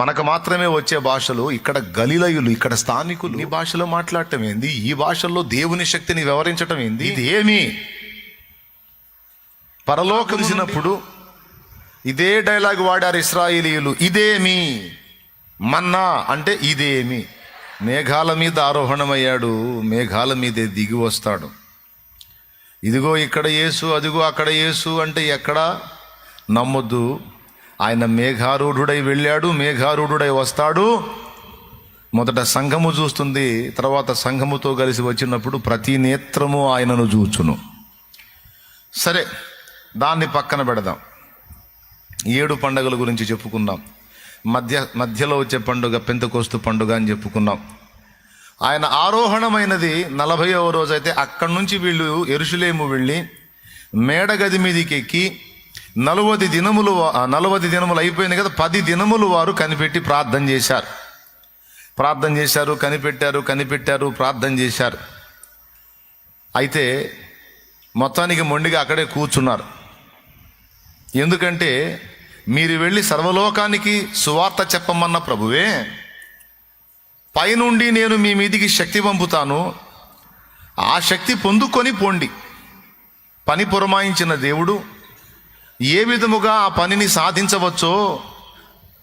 మనకు మాత్రమే వచ్చే భాషలు ఇక్కడ గలిలయులు ఇక్కడ స్థానికులు. ఈ భాషలో మాట్లాడటం ఏంది? ఈ భాషల్లో దేవుని శక్తిని వివరించటం ఏంది? ఇది ఏమి పరలోకలిసినప్పుడు ఇదే డైలాగ్ వాడారు ఇస్రాయేలీయులు. ఇదేమి? మన్నా అంటే ఇదేమి? మేఘాల మీద ఆరోహణమయ్యాడు మేఘాల మీదే దిగి వస్తాడు. ఇదిగో ఇక్కడ యేసు అదిగో అక్కడ యేసు అంటే ఎక్కడ? నమ్మొద్దు. ఆయన మేఘారూఢుడై వెళ్ళాడు మేఘారూఢుడై వస్తాడు. మొదట సంఘము చూస్తుంది తర్వాత సంఘముతో కలిసి వచ్చినప్పుడు ప్రతి నేత్రము ఆయనను చూచును. సరే దాన్ని పక్కన పెడదాం. ఏడు పండుగల గురించి చెప్పుకుందాం. మధ్య మధ్యలో వచ్చే పండుగ పెంతకోస్తు పండుగ అని చెప్పుకున్నాం. ఆయన ఆరోహణమైనది నలభైవ రోజైతే అక్కడి నుంచి వీళ్ళు ఎరుషులేము వెళ్ళి మేడగది మీదకి ఎక్కి నలువది దినములు నలవది దినములు అయిపోయింది కదా పది దినములు వారు కనిపెట్టి ప్రార్థన చేశారు. ప్రార్థన చేశారు కనిపెట్టారు కనిపెట్టారు ప్రార్థన చేశారు. అయితే మొత్తానికి మొండిగా అక్కడే కూర్చున్నారు. ఎందుకంటే మీరు వెళ్ళి సర్వలోకానికి సువార్త చెప్పమన్న ప్రభువే. పైనుండి నేను మీ మీదికి శక్తి పంపుతాను. ఆ శక్తి పొందుకొని పోండి. పని పురమాయించిన దేవుడు ఏ విధముగా ఆ పనిని సాధించవచ్చో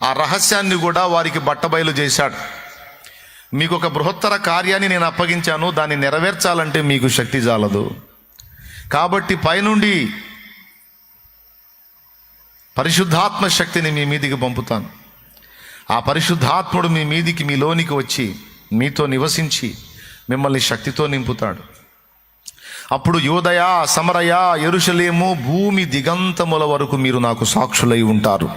ఆ రహస్యాన్ని కూడా వారికి బట్టబయలు చేశాడు. మీకు ఒక బృహత్తర కార్యాన్ని నేను అప్పగించాను దాన్ని నెరవేర్చాలంటే మీకు శక్తి చాలదు కాబట్టి పైనుండి పరిశుద్ధాత్మ శక్తిని మీ మీదికి పంపుతాను. ఆ పరిశుద్ధాత్ముడు మీ మీదికి మీ లోనికి వచ్చి మీతో నివసించి మిమ్మల్ని శక్తితో నింపుతాడు. అప్పుడు యోదయ సమరయ ఎరుషలేము భూమి దిగంతముల వరకు మీరు నాకు సాక్షులై ఉంటారు.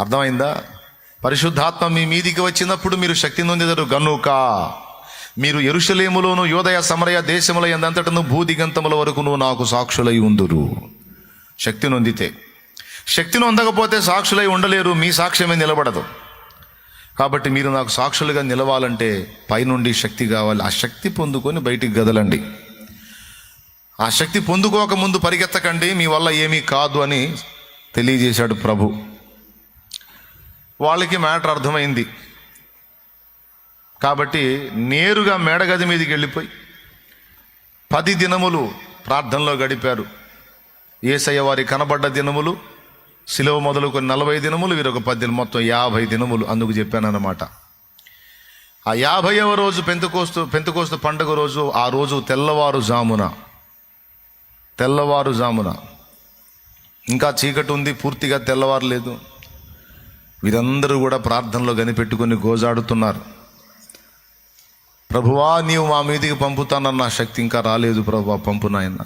అర్థమైందా? పరిశుద్ధాత్మ మీ మీదికి వచ్చినప్పుడు మీరు శక్తి నొందిదరు గనుక మీరు ఎరుషలేములోను యోదయ సమరయ దేశముల ఎందంతటను భూదిగంతముల వరకును నాకు సాక్షులై ఉందురు. శక్తి నొందితే. శక్తిని నొందకపోతే సాక్షులై ఉండలేరు మీ సాక్ష్యమే నిలబడదు. కాబట్టి మీరు నాకు సాక్షులుగా నిలవాలంటే పైనుండి శక్తి కావాలి ఆ శక్తి పొందుకొని బయటికి గదలండి. ఆ శక్తి పొందుకోక ముందు పరిగెత్తకండి మీ వల్ల ఏమీ కాదు అని తెలియజేశాడు ప్రభు. వాళ్ళకి మ్యాటర్ అర్థమైంది. కాబట్టి నేరుగా మేడగది మీదకి వెళ్ళిపోయి పది దినములు ప్రార్థనలో గడిపారు. ఏసయ్య వారి కనబడ్డ దినములు సిలువ మొదలుకొని నలభై దినములు వీరొక పది మొత్తం యాభై దినములు అందుకు చెప్పానన్నమాట. ఆ యాభైవ రోజు పెంతకోస్తు పెంతకోస్తు పండుగ రోజు ఆ రోజు తెల్లవారు తెల్లవారుజామున. తెల్లవారు జామున ఇంకా చీకటి ఉంది పూర్తిగా తెల్లవారలేదు. వీరందరూ కూడా ప్రార్థనలో కనిపెట్టుకుని గోజాడుతున్నారు. ప్రభువా నీవు మా మీదికి పంపుతానన్న శక్తి ఇంకా రాలేదు ప్రభువా పంపు నాయన.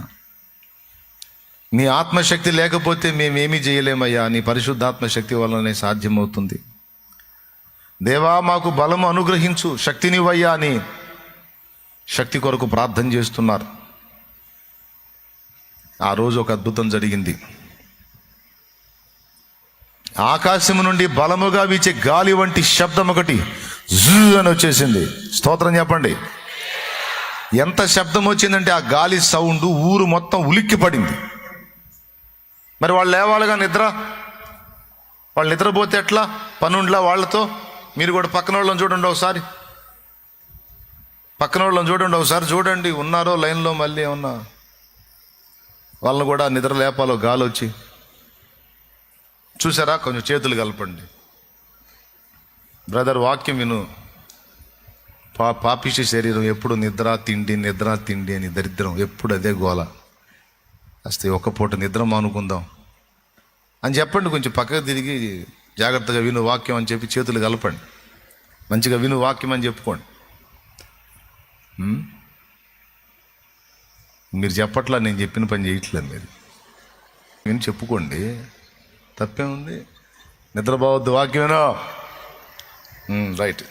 నీ ఆత్మశక్తి లేకపోతే మేమేమీ చేయలేమయ్యా నీ పరిశుద్ధాత్మ శక్తి వల్లనే సాధ్యమవుతుంది. దేవా మాకు బలము అనుగ్రహించు శక్తినివయ్యా అని శక్తి కొరకు ప్రార్థన చేస్తున్నారు. ఆ రోజు ఒక అద్భుతం జరిగింది. ఆకాశము నుండి బలముగా వీచే గాలి వంటి శబ్దం ఒకటి జూ అని వచ్చేసింది. స్తోత్రం చెప్పండి. ఎంత శబ్దం వచ్చిందంటే ఆ గాలి సౌండ్ ఊరు మొత్తం ఉలిక్కి పడింది మరి వాళ్ళు లేవాలిగా నిద్ర? వాళ్ళు నిద్రపోతే ఎట్లా? పనుండ్లా వాళ్ళతో? మీరు కూడా పక్కన వాళ్ళని చూడండి ఒకసారి. పక్కన వాళ్ళని చూడండి ఒకసారి. చూడండి ఉన్నారో లైన్లో మళ్ళీ ఏమన్నా? వాళ్ళని కూడా నిద్ర లేపాలో గాలి వచ్చి. చూసారా? కొంచెం చేతులు కలపండి. బ్రదర్ వాక్యం విను. పా పాపిషి శరీరం ఎప్పుడు నిద్ర తిండి నిద్ర తిండి అని దరిద్రం ఎప్పుడు అదే గోల. అస్తే ఒక్క పూట నిద్ర మానుకుందాం. అని చెప్పండి కొంచెం పక్కకు తిరిగి జాగ్రత్తగా విను వాక్యం అని చెప్పి చేతులు కలపండి. మంచిగా విను వాక్యం అని చెప్పుకోండి. మీరు చెప్పట్లా నేను చెప్పిన పని చేయట్లేదు మీరు. విని చెప్పుకోండి. తప్పేముంది? నిద్రపోవద్దు. వాక్యమేనా రైట్.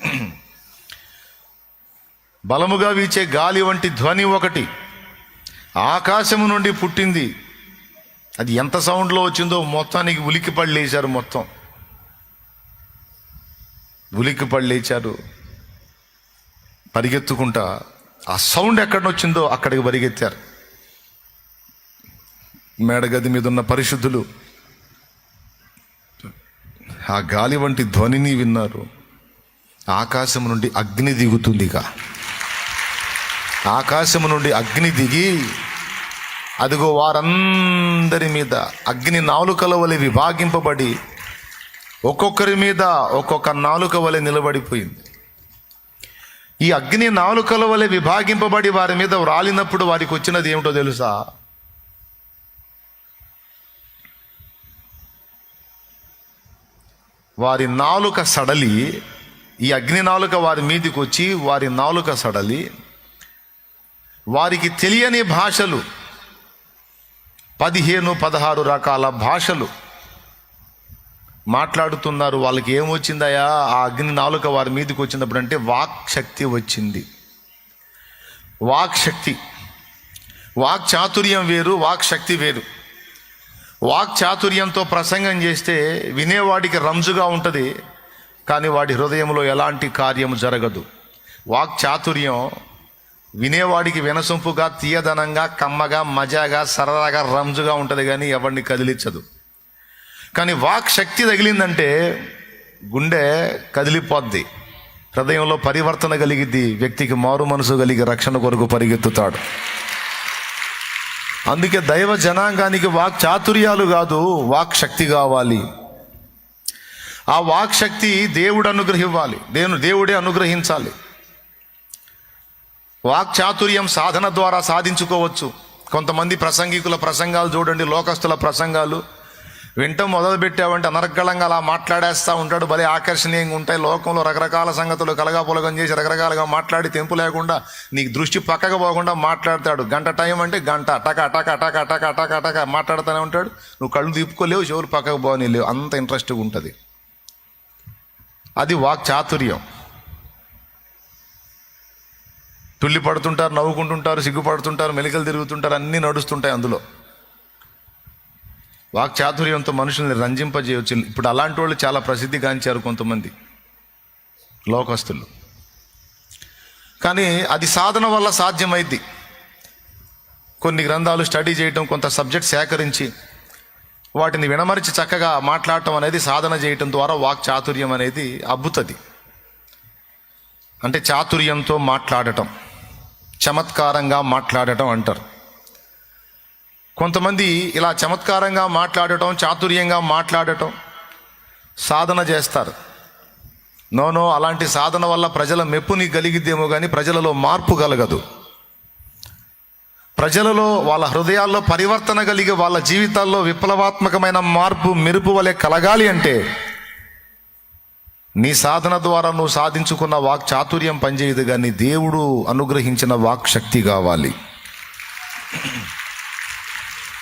బలముగా వీచే గాలి వంటి ధ్వని ఒకటి ఆకాశము నుండి పుట్టింది. అది ఎంత సౌండ్లో వచ్చిందో మొత్తానికి ఉలిక్కి పడి లేచారు మొత్తం. ఉలిక్కి పళ్ళేశారు పరిగెత్తుకుంటా ఆ సౌండ్ ఎక్కడ వచ్చిందో అక్కడికి పరిగెత్తారు మేడగది మీద ఉన్న పరిశుద్ధులు ఆ గాలి వంటి ధ్వనిని విన్నారు. ఆకాశం నుండి అగ్ని దిగుతుందిగా. ఆకాశం నుండి అగ్ని దిగి అదిగో వారందరి మీద అగ్ని నాలుకల వలె విభాగింపబడి ఒక్కొక్కరి మీద ఒక్కొక్క నాలుక వలె నిలబడిపోయింది. ఈ అగ్ని నాలుకల వలె విభాగింపబడి వారి మీద వ్రాలినప్పుడు వారికి వచ్చినది ఏమిటో తెలుసా? వారి నాలుక సడలి ఈ అగ్ని నాలుక వారి మీదికి వచ్చి వారి నాలుక సడలి. వారికి తెలియని భాషలు పదిహేను పదహారు రకాల భాషలు. మాట్లాడుతున్నారు వాళ్ళకి ఏమొచ్చిందయా ఆ అగ్ని నాలుక వారి మీదకి వచ్చినప్పుడు అంటే వాక్ శక్తి వచ్చింది. వాక్ శక్తి వాక్ చాతుర్యం వేరు వాక్ శక్తి వేరు. వాక్ చాతుర్యంతో ప్రసంగం చేస్తే వినేవాడికి రంజుగా ఉంటుంది కానీ వాడి హృదయంలో ఎలాంటి కార్యం జరగదు. వాక్ చాతుర్యం వినేవాడికి వినసొంపుగా తీయదనంగా కమ్మగా మజాగా సరదాగా రంజుగా ఉంటుంది కానీ ఎవరిని కదిలించదు. కానీ వాక్ శక్తి తగిలిందంటే గుండె కదిలిపోద్ది. హృదయంలో పరివర్తన కలిగిద్ది. వ్యక్తికి మారు మనసు కలిగి రక్షణ కొరకు పరిగెత్తుతాడు. అందుకే దైవ జనాంగానికి వాక్ చాతుర్యాలు కాదు వాక్ శక్తి కావాలి. ఆ వాక్ శక్తి దేవుడు అనుగ్రహివ్వాలి. నేను దేవుడే అనుగ్రహించాలి. వాక్ చాతుర్యం సాధన ద్వారా సాధించుకోవచ్చు. కొంతమంది ప్రసంగికుల ప్రసంగాలు చూడండి లోకస్తుల ప్రసంగాలు. వింటూ మొదలు పెట్టావంటే అనర్గళంగా అలా మాట్లాడేస్తూ ఉంటాడు. భలే ఆకర్షణీయంగా ఉంటాయి. లోకంలో రకరకాల సంగతులు కలగాపులగం చేసి రకరకాలుగా మాట్లాడి తెంపు లేకుండా నీకు దృష్టి పక్కకు పోకుండా మాట్లాడతాడు. గంట టైం అంటే గంట. అటక అటక అటక టక అటక అటక మాట్లాడుతూనే ఉంటాడు. నువ్వు కళ్ళు తిప్పుకోలేవు చెవులు పక్కకు పోనీ లేవు అంత ఇంట్రెస్ట్గా ఉంటుంది. అది వాక్ చాతుర్యం. తుల్లి పడుతుంటారు నవ్వుకుంటుంటారు సిగ్గుపడుతుంటారు మెలికలు తిరుగుతుంటారు అన్నీ నడుస్తుంటాయి అందులో. వాక్ చాతుర్యంతో మనుషుల్ని రంజింపజేయవచ్చు ఇప్పుడు అలాంటి వాళ్ళు చాలా ప్రసిద్ధిగాంచారు కొంతమంది. లోకస్తులు. కానీ అది సాధన వల్ల సాధ్యమైద్ది. కొన్ని గ్రంథాలు స్టడీ చేయటం కొంత సబ్జెక్ట్ సేకరించి వాటిని వినమరిచి చక్కగా మాట్లాడటం అనేది సాధన చేయటం ద్వారా వాక్ చాతుర్యం అనేది అబ్బుతుంది. అంటే చాతుర్యంతో మాట్లాడటం. చమత్కారంగా మాట్లాడటం అంటారు. కొంతమంది ఇలా చమత్కారంగా మాట్లాడటం చాతుర్యంగా మాట్లాడటం సాధన చేస్తారు. నోనో అలాంటి సాధన వల్ల ప్రజల మెప్పుని కలిగిద్దేమో కానీ ప్రజలలో మార్పు కలగదు. ప్రజలలో వాళ్ళ హృదయాల్లో పరివర్తన కలిగి వాళ్ళ జీవితాల్లో విప్లవాత్మకమైన మార్పు మెరుపు వలె కలగాలి అంటే నీ సాధన ద్వారా నువ్వు సాధించుకున్న వాక్ చాతుర్యం పనిచేయదు కానీ దేవుడు అనుగ్రహించిన వాక్ శక్తి కావాలి.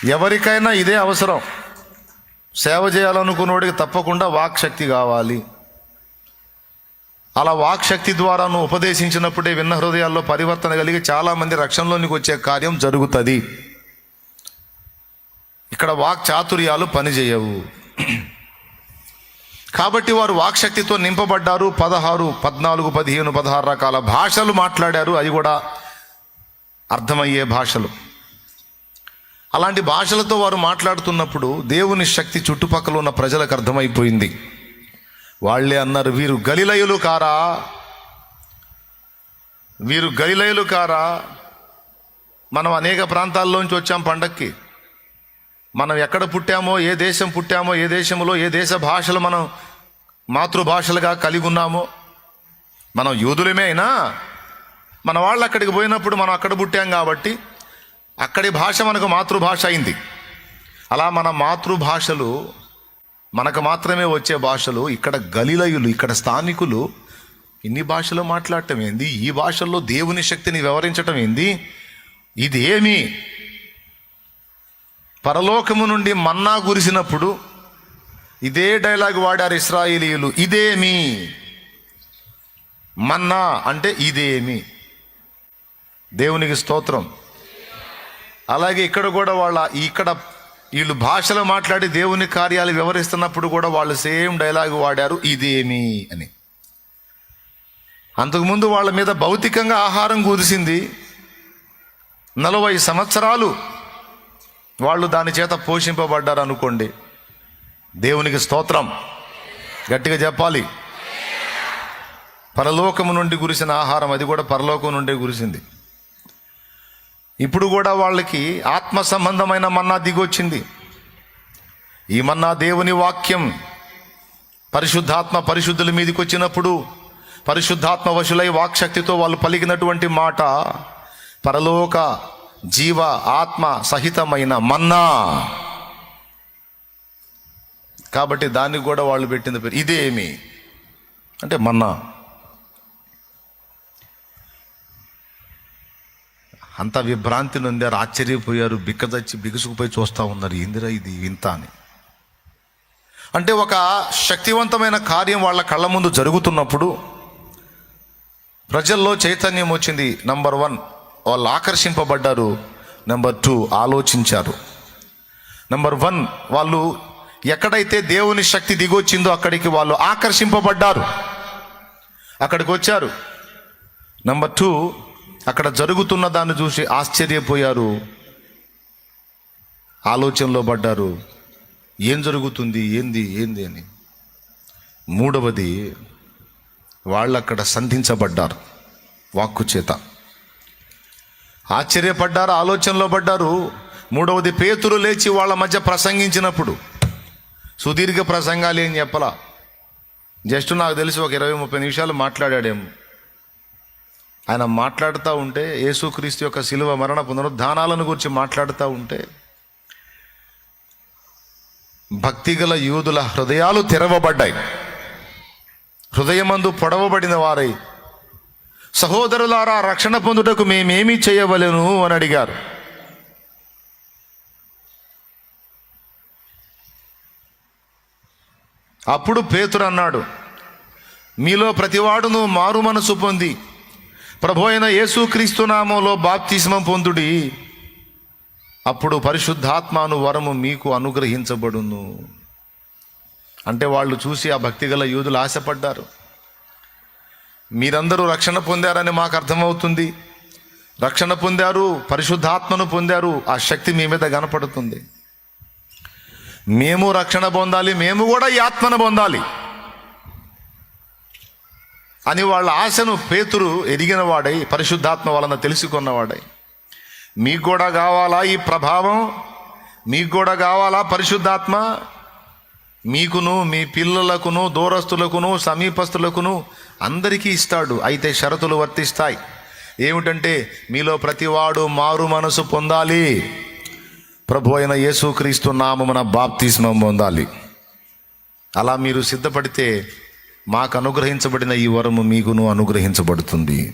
ఎవరికైనా ఇదే అవసరం. సేవ చేయాలనుకున్నోడికి తప్పకుండా వాక్ శక్తి కావాలి. అలా వాక్ శక్తి ద్వారా నువ్వు ఉపదేశించినప్పుడే విన్న హృదయాల్లో పరివర్తన కలిగి చాలామంది రక్షణలోనికి వచ్చే కార్యం జరుగుతుంది. ఇక్కడ వాక్ చాతుర్యాలు పనిచేయవు. కాబట్టి వారు వాక్శక్తితో నింపబడ్డారు. పదహారు పద్నాలుగు పదిహేను పదహారు రకాల భాషలు మాట్లాడారు. అది కూడా అర్థమయ్యే భాషలు. అలాంటి భాషలతో వారు మాట్లాడుతున్నప్పుడు దేవుని శక్తి చుట్టుపక్కల ఉన్న ప్రజలకు అర్థమైపోయింది. వాళ్ళే అన్నారు వీరు గలిలయులు కారా? వీరు గలిలయులు కారా? మనం అనేక ప్రాంతాల్లోంచి వచ్చాం పండక్కి. మనం ఎక్కడ పుట్టామో ఏ దేశం పుట్టామో ఏ దేశంలో ఏ దేశ భాషలు మనం మాతృభాషలుగా కలిగి ఉన్నామో? మనం యూదులమే అయినా? మన వాళ్ళు అక్కడికి పోయినప్పుడు మనం అక్కడ పుట్టాం కాబట్టి అక్కడి భాష మనకు మాతృభాష అయింది. అలా మన మాతృభాషలు మనకు మాత్రమే వచ్చే భాషలు ఇక్కడ గలిలయులు ఇక్కడ స్థానికులు ఇన్ని భాషలు మాట్లాడటం ఏంది? ఈ భాషల్లో దేవుని శక్తిని వివరించటం ఏంది? ఇదేమి? పరలోకము నుండి మన్నా కురిసినప్పుడు ఇదే డైలాగ్ వాడారు ఇస్రాయేలీయులు. ఇదేమి? మన్నా అంటే ఇదేమి? దేవునికి స్తోత్రం. అలాగే ఇక్కడ కూడా వాళ్ళ ఇక్కడ వీళ్ళు భాషలో మాట్లాడి దేవుని కార్యాలు వివరిస్తున్నప్పుడు కూడా వాళ్ళు సేమ్ డైలాగ్ వాడారు ఇదేమి అని. అంతకుముందు వాళ్ళ మీద భౌతికంగా ఆహారం కురిసింది. నలభై సంవత్సరాలు వాళ్ళు దాని చేత పోషింపబడ్డారు అనుకోండి. దేవునికి స్తోత్రం. గట్టిగా చెప్పాలి. పరలోకము నుండి కురిసిన ఆహారం అది కూడా పరలోకం నుండి కురిసింది. ఇప్పుడు కూడా వాళ్ళకి ఆత్మ సంబంధమైన మన్నా దిగొచ్చింది. ఈ మన్నా దేవుని వాక్యం పరిశుద్ధాత్మ పరిశుద్ధుల మీదకి వచ్చినప్పుడు పరిశుద్ధాత్మ వశులై వాక్శక్తితో వాళ్ళు పలికినటువంటి మాట పరలోక జీవ ఆత్మ సహితమైన మన్నా. కాబట్టి దానికి కూడా వాళ్ళు పెట్టిన పేరు. ఇదేమి? అంటే మన్నా. అంత విభ్రాంతి నొందారు ఆశ్చర్యపోయారు బిక్కదచ్చి బిగుసుకుపోయి చూస్తూ ఉన్నారు ఇందిరా ఇది వింత అని. అంటే ఒక శక్తివంతమైన కార్యం వాళ్ళ కళ్ళ ముందు జరుగుతున్నప్పుడు ప్రజల్లో చైతన్యం వచ్చింది. నంబర్ వన్ వాళ్ళు ఆకర్షింపబడ్డారు. నెంబర్ టూ ఆలోచించారు. నెంబర్ వన్ వాళ్ళు ఎక్కడైతే దేవుని శక్తి దిగొచ్చిందో అక్కడికి వాళ్ళు ఆకర్షింపబడ్డారు. అక్కడికి వచ్చారు. నెంబర్ టూ అక్కడ జరుగుతున్న దాన్ని చూసి ఆశ్చర్యపోయారు. ఆలోచనలో పడ్డారు. ఏం జరుగుతుంది? ఏంది? ఏంది అని. మూడవది వాళ్ళు అక్కడ సంధించబడ్డారు వాక్కు చేత. ఆశ్చర్యపడ్డారు ఆలోచనలో పడ్డారు. మూడవది పేతురు లేచి వాళ్ళ మధ్య ప్రసంగించినప్పుడు. సుదీర్ఘ ప్రసంగాలు ఏం చెప్పలా? జస్ట్ నాకు తెలిసి ఒక ఇరవై ముప్పై నిమిషాలు మాట్లాడాడేమో. ఆయన మాట్లాడుతూ ఉంటే యేసుక్రీస్తు యొక్క శిలువ మరణ పునరుద్ధానాలను గురించి మాట్లాడుతూ ఉంటే భక్తిగల యూదుల హృదయాలు తెరవబడ్డాయి. హృదయమందు పొడవబడిన వారై సహోదరులారా రక్షణ పొందుటకు మేమేమి చేయవలెను అని అడిగారు. అప్పుడు పేతురు అన్నాడు మీలో ప్రతివాడును మారు మనసు పొంది ప్రభు అయిన యేసుక్రీస్తు నామంలో బాప్తిస్మం పొందుడి. అప్పుడు పరిశుద్ధాత్మాను వరము మీకు అనుగ్రహించబడును. అంటే వాళ్ళు చూసి ఆ భక్తిగల యూదులు ఆశపడ్డారు. మీరందరూ రక్షణ పొందారని మాకు అర్థమవుతుంది. రక్షణ పొందారు పరిశుద్ధాత్మను పొందారు ఆ శక్తి మీ మీద కనపడుతుంది. మేము రక్షణ పొందాలి మేము కూడా ఈ ఆత్మను పొందాలి. అని వాళ్ళ ఆశను పేతురు ఎరిగిన వాడై పరిశుద్ధాత్మ వలన తెలుసుకున్నవాడై. మీకు కూడా కావాలా ఈ ప్రభావం? మీకు కూడా కావాలా పరిశుద్ధాత్మ? మీకును మీ పిల్లలకును దూరస్తులకును సమీపస్తులకును అందరికీ ఇస్తాడు. అయితే షరతులు వర్తిస్తాయి. ఏమిటంటే మీలో ప్రతివాడు మారు మనసు పొందాలి. ప్రభు అయిన యేసుక్రీస్తు నామమున బాప్తిస్మం పొందాలి. అలా మీరు సిద్ధపడితే మాకు అనుగ్రహించబడిన ఈ వరము మీకును అనుగ్రహించబడుతుంది.